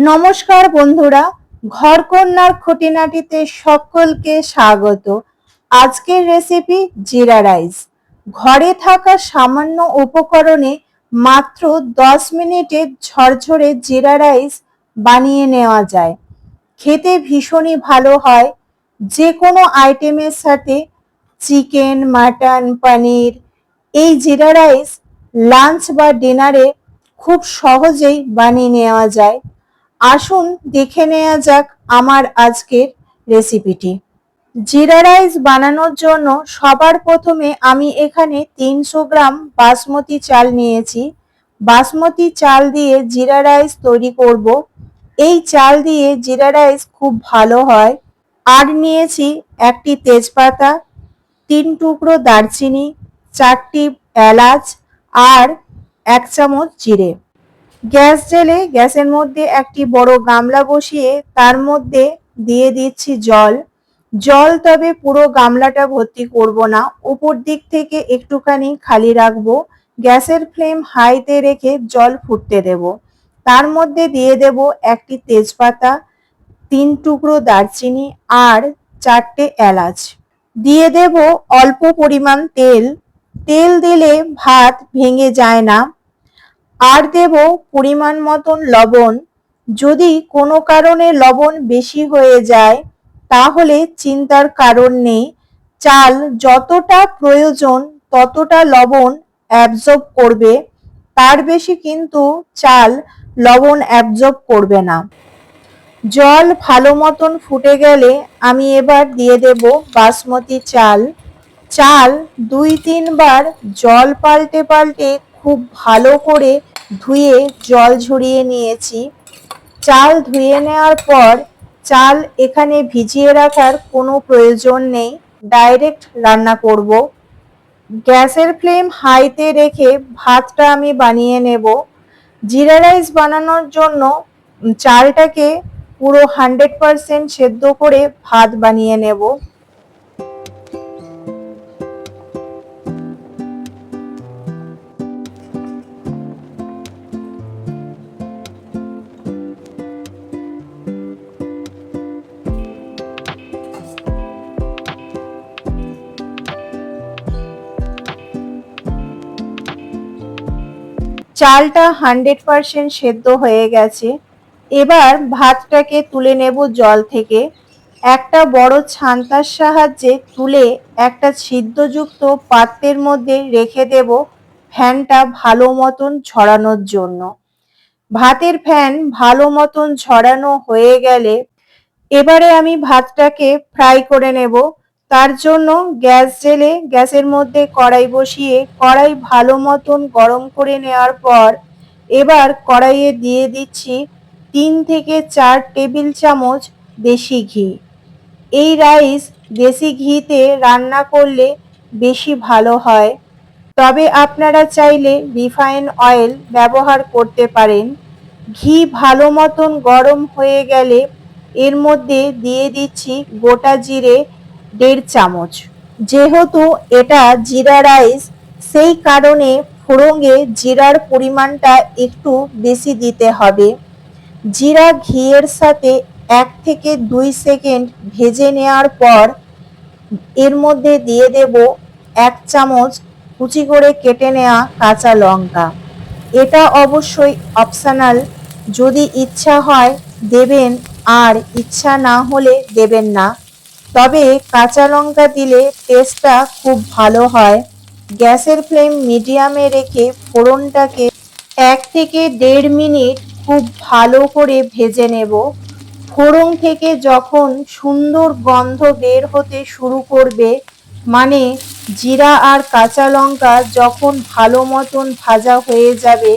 নমস্কার বন্ধুরা, ঘরকন্যার খুঁটিনাটিতে সকলকে স্বাগত। আজকের রেসিপি জিরা রাইস ঘরে থাকা সামান্য উপকরণে মাত্র দশ মিনিটে ঝরঝরে জিরা রাইস বানিয়ে নেওয়া যায়। খেতে ভীষণই ভালো হয়। যে কোনো আইটেমের সাথে চিকেন মাটন পনির এই জিরা রাইস লাঞ্চ বা ডিনারে খুব সহজেই বানিয়ে নেওয়া যায়। আসুন দেখে নেওয়া যাক আমার আজকের রেসিপিটি জিরা রাইস বানানোর জন্য সবার প্রথমে আমি এখানে তিনশো গ্রাম বাসমতি চাল নিয়েছি। বাসমতি চাল দিয়ে জিরা রাইস তৈরি করব। এই চাল দিয়ে জিরা রাইস খুব ভালো হয়। আর নিয়েছি একটি তেজপাতা, তিন টুকরো দারচিনি, চারটি এলাচ, আর এক চামচ জিরে। গ্যাস জেলে গ্যাসের মধ্যে একটি বড় গামলা বসিয়ে তার মধ্যে দিয়ে দিচ্ছি জল। জল তবে পুরো গামলাটা ভর্তি করব না। উপর দিক থেকে একটুখানি খালি রাখব। গ্যাসের ফ্লেম হাইতে রেখে জল ফুটতে দেব। তার মধ্যে দিয়ে দেব একটি তেজপাতা, তিন টুকরো দারচিনি আর চারটে এলাচ। দিয়ে দেব অল্প পরিমাণ তেল। তেল দিলে ভাত ভেঙে যায় না। আর দেব পরিমাণ মতন লবণ। যদি কোনো কারণে লবণ বেশি হয়ে যায়, তাহলে চিন্তার কারণ নেই। চাল যতটা প্রয়োজন ততটা লবণ অ্যাবজর্ব করবে। তার বেশি কিন্তু চাল লবণ অ্যাবজর্ব করবে না। জল ভালো মতন ফুটে গেলে আমি এবার দিয়ে দেব বাসমতি চাল। চাল দুই তিনবার জল পাল্টে পাল্টে খুব ভালো করে ধুয়ে জল ঝরিয়ে নিয়েছি। চাল ধুয়ে নেওয়ার পর চাল এখানে ভিজিয়ে রাখার কোনো প্রয়োজন নেই। ডাইরেক্ট রান্না করব। গ্যাসের ফ্লেম হাইতে রেখে ভাতটা আমি বানিয়ে নেব। জিরা রাইস বানানোর জন্য চালটাকে পুরো হান্ড্রেড পারসেন্ট সেদ্ধ করে ভাত বানিয়ে নেব। চালটা হান্ড্রেড পারসেন্ট সেদ্ধ হয়ে গেছে। এবার ভাতটাকে তুলে নেব জল থেকে। একটা বড় ছান্তার সাহায্যে তুলে একটা ছিদ্রযুক্ত পাত্রের মধ্যে রেখে দেব ফ্যানটা ভালো মতন ঝরানোর জন্য। ভাতের ফ্যান ভালো মতন ঝরানো হয়ে গেলে এবারে আমি ভাতটাকে ফ্রাই করে নেব। তার জন্য গ্যাস জেলে গ্যাসের মধ্যে কড়াই বসিয়ে কড়াই ভালো মতন গরম করে নেওয়ার পর এবার কড়াইয়ে দিয়ে দিচ্ছি তিন থেকে চার টেবিল চামচ দেশি ঘি। এই রাইস দেশি ঘিতে রান্না করলে বেশি ভালো হয়। তবে আপনারা চাইলে রিফাইন অয়েল ব্যবহার করতে পারেন। ঘি ভালো মতন গরম হয়ে গেলে এর মধ্যে দিয়ে দিচ্ছি গোটা জিরে দেড় চামচ। যেহেতু এটা জিরা রাইস, সেই কারণে ফোড়ঙে জিরার পরিমাণটা একটু বেশি দিতে হবে। জিরা ঘিয়ের সাথে এক থেকে দুই সেকেন্ড ভেজে নেওয়ার পর এর মধ্যে দিয়ে দেব এক চামচ কুচি করে কেটে নেওয়া কাঁচা লঙ্কা। এটা অবশ্যই অপশানাল যদি ইচ্ছা হয় দেবেন, আর ইচ্ছা না হলে দেবেন না। তবে কাঁচা লঙ্কা দিলে টেস্টটা খুব ভালো হয়। গ্যাসের ফ্লেম মিডিয়ামে রেখে ফোড়নটাকে এক থেকে দেড় মিনিট খুব ভালো করে ভেজে নেব। ফোড়ন থেকে যখন সুন্দর গন্ধ বের হতে শুরু করবে মানে জিরা আর কাঁচা লঙ্কা যখন ভালো মতন ভাজা হয়ে যাবে,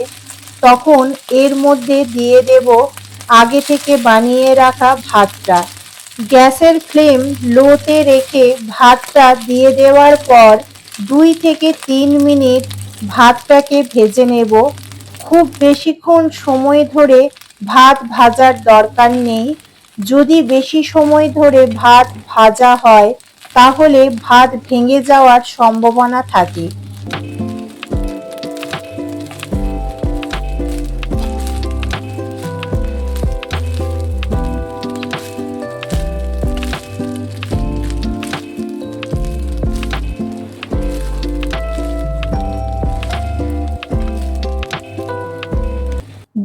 তখন এর মধ্যে দিয়ে দেব আগে থেকে বানিয়ে রাখা ভাতটা। গ্যাসের ফ্লেম লোতে রেখে ভাতটা দিয়ে দেওয়ার পর দুই থেকে তিন মিনিট ভাতটাকে ভেজে নেব। খুব বেশিক্ষণ সময় ধরে ভাত ভাজার দরকার নেই। যদি বেশি সময় ধরে ভাত ভাজা হয়, তাহলে ভাত ভেঙে যাওয়ার সম্ভাবনা থাকে।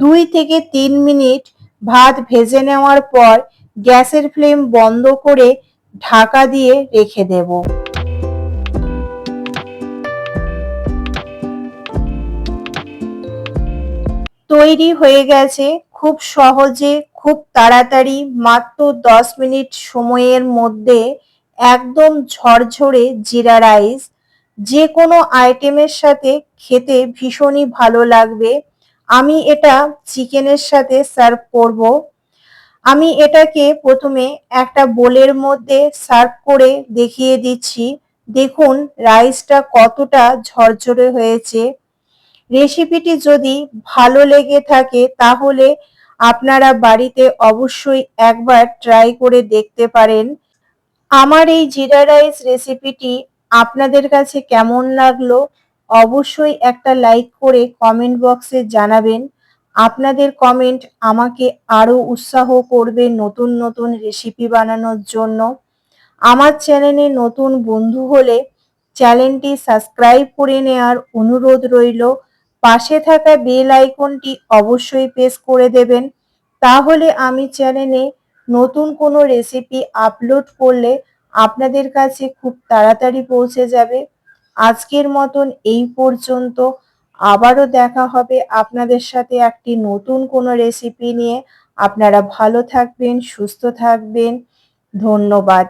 দুই থেকে তিন মিনিট ভাত ভেজে নেওয়ার পর গ্যাসের ফ্লেম বন্ধ করে ঢাকা দিয়ে রেখে দেব। তৈরি হয়ে গেছে খুব সহজে, খুব তাড়াতাড়ি, মাত্র দশ মিনিট সময়ের মধ্যে একদম ঝরঝরে জিরা রাইস। যে কোনো আইটেমের সাথে খেতে ভীষণই ভালো লাগবে। আমি এটা চিকেনের সাথে সার্ভ করব। আমি এটাকে প্রথমে একটা বোলের মধ্যে সার্ভ করে দেখিয়ে দিচ্ছি। দেখুন রাইসটা কতটা ঝরঝরে হয়েছে। রেসিপিটি যদি ভালো লেগে থাকে, তাহলে আপনারা বাড়িতে অবশ্যই একবার ট্রাই করে দেখতে পারেন। আমার এই জিরা রাইস রেসিপিটি আপনাদের কাছে কেমন লাগল? অবশ্যই একটা লাইক করে কমেন্ট বক্সে জানাবেন। আপনাদের কমেন্ট আমাকে আরও উৎসাহ করবে নতুন নতুন রেসিপি বানানোর জন্য। আমার চ্যানেলে নতুন বন্ধু হলে চ্যানেলটি সাবস্ক্রাইব করে নেওয়ার অনুরোধ রইল। পাশে থাকা বেল আইকনটি অবশ্যই প্রেস করে দেবেন। তাহলে আমি চ্যানেলে নতুন কোনো রেসিপি আপলোড করলে আপনাদের কাছে খুব তাড়াতাড়ি পৌঁছে যাবে। আজকের মতন এই পর্যন্ত। আবারও দেখা হবে আপনাদের সাথে একটি নতুন কোনো রেসিপি নিয়ে। আপনারা ভালো থাকবেন, সুস্থ থাকবেন। ধন্যবাদ।